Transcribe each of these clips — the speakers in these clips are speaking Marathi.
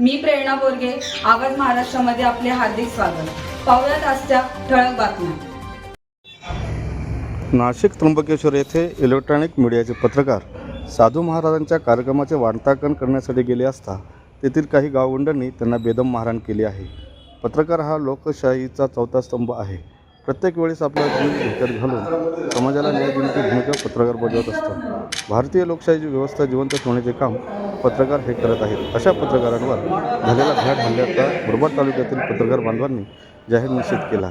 मी प्रेरणा बोरगे आवाज महाराष्ट्रामध्ये आपले हार्दिक स्वागत. पाहुयात आजच्या ठळक बातम्या. नाशिक त्र्यंबकेश्वर येथे इलेक्ट्रॉनिक मीडियाचे पत्रकार साधू महाराजांच्या कार्यक्रमाचे वार्तांकन करण्यासाठी गेले असता तेथील काही गावगुंडांनी त्यांना बेदम मारहाण केली आहे. पत्रकार हा लोकशाहीचा चौथा स्तंभ आहे. प्रत्येक वेळेस आपला जीव धोक्यात घालून समाजाला न्याय देण्याची भूमिका पत्रकार बजावत असतात. भारतीय लोकशाहीची व्यवस्था जिवंत ठेवण्याचे काम पत्रकार हे करत आहेत. अशा पत्रकारांवर झालेल्या घाट हल्ल्याचा मुरबाड तालुक्यातील पत्रकार बांधवांनी जाहीर निषेध केला.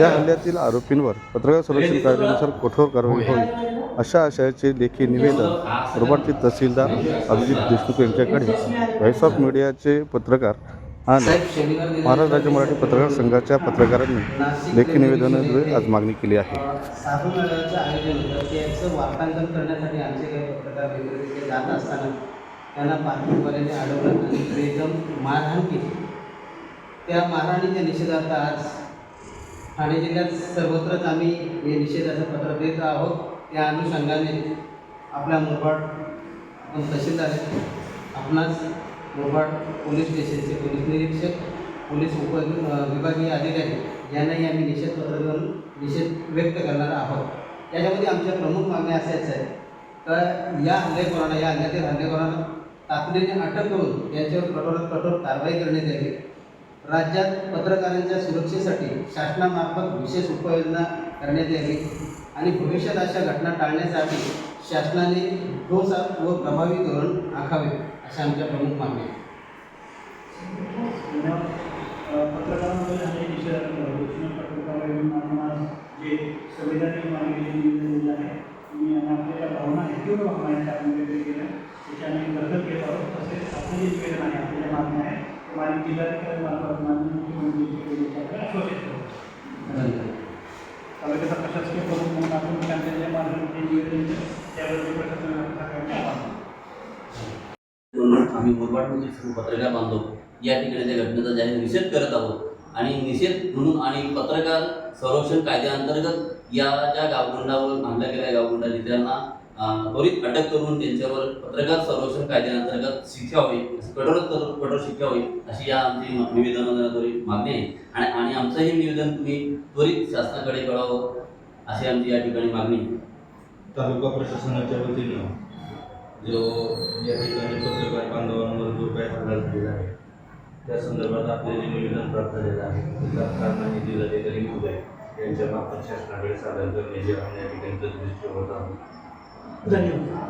या हल्ल्यातील आरोपींवर पत्रकार संरक्षण कायद्यानुसार कठोर कारवाई होईल अशा आशयाचे लेखी निवेदन मुरबाडचे तहसीलदार अभिजित देशमुख यांच्याकडे. व्हॉइस ऑफ मीडियाचे पत्रकार आणि महाराज राज्य मराठी पत्रकार संघाच्या पत्रकारांनी लेखी निवेदनाद्वारे आज मागणी केली आहे. वार्तांकन करण्यासाठी आमचे काही पत्रकार तिथे जात असताना त्यांना पाठपुरवाल्याने अडवलं आणि बेदम मारहाण केली. त्या मारहाणीच्या निषेधार्थ आज ठाणे जिल्ह्यात सर्वत्रच आम्ही हे निषेधाचं पत्र देत आहोत. त्या अनुषंगाने आपल्या मुरबाड आपण तहसीलदार आहेत. आपणास मुरबाड पोलीस स्टेशनचे पोलीस निरीक्षक पोलीस उप विभागीय अधिकारी यांनाही आम्ही निषेधपत्र देऊन निषेध व्यक्त करणार आहोत. त्याच्यामध्ये आमच्या प्रमुख मागण्या असायच आहेत तर या हल्लेखोरांना या हल्ल्यातील हल्लेखोरांना तातडीने अटक करून त्यांच्यावर कठोरात कठोर कारवाई करण्यात यावी. राज्यात पत्रकारांच्या सुरक्षेसाठी शासनामार्फत विशेष उपाययोजना करण्यात यावी. आणि भविष्यात अशा घटना टाळण्यासाठी शासनाने ठोस व प्रभावी धोरण आखावे अशा आमच्या प्रमुख मागण्या पत्रकारांमध्ये झालेली पत्रकार जे संविधानिक मागणी आहे मी आणि आपल्या ज्या भावना आहेत तीव्र भावना आहेत त्या व्यक्त केल्या त्याची आम्ही दखल घेत आहोत. तसेच आपलं जे निवेदन आहे आपल्या मागण्या आहेत ते जिल्हाधिकारी मार्फत माननीय मुख्यमंत्री धन्यवाद. त्याचा प्रशासकीय प्रमुख म्हणून आपण त्यांचे जे मार्ग दिलं त्याबद्दल प्रशासनाला आम्ही मुरबाडमध्ये सर्व पत्रकार बांधव या ठिकाणी त्या घटनेचा जाहीर निषेध करत आहोत. आणि निषेध म्हणून आणि पत्रकार संरक्षण कायद्याअंतर्गत या ज्या गावगुंडावर बांधल्या गेल्या गावगुंडा नेत्यांना त्वरित अटक करून त्यांच्यावर पत्रकार संरक्षण कायद्याअंतर्गत शिक्षा होईल कठोर कठोर शिक्षा होईल अशी या आमची निवेदनाद्वारे मागणी आहे. आणि आणि आमचं हे निवेदन तुम्ही त्वरित शासनाकडे कळावं अशी आमची या ठिकाणी मागणी तालुका प्रशासनाच्या वतीनं जो या ठिकाणी पत्रकार बांधवांवर जो काही हल्ला झालेला आहे त्या संदर्भात आपले जे निवेदन प्राप्त झालेलं आहे त्याचा तात्काळ जिल्हाधिकारी महोदय यांच्या मार्फत शासनाकडे सादर करण्याची आम्ही या ठिकाणी तजवीज ठेवत आहोत धन्यवाद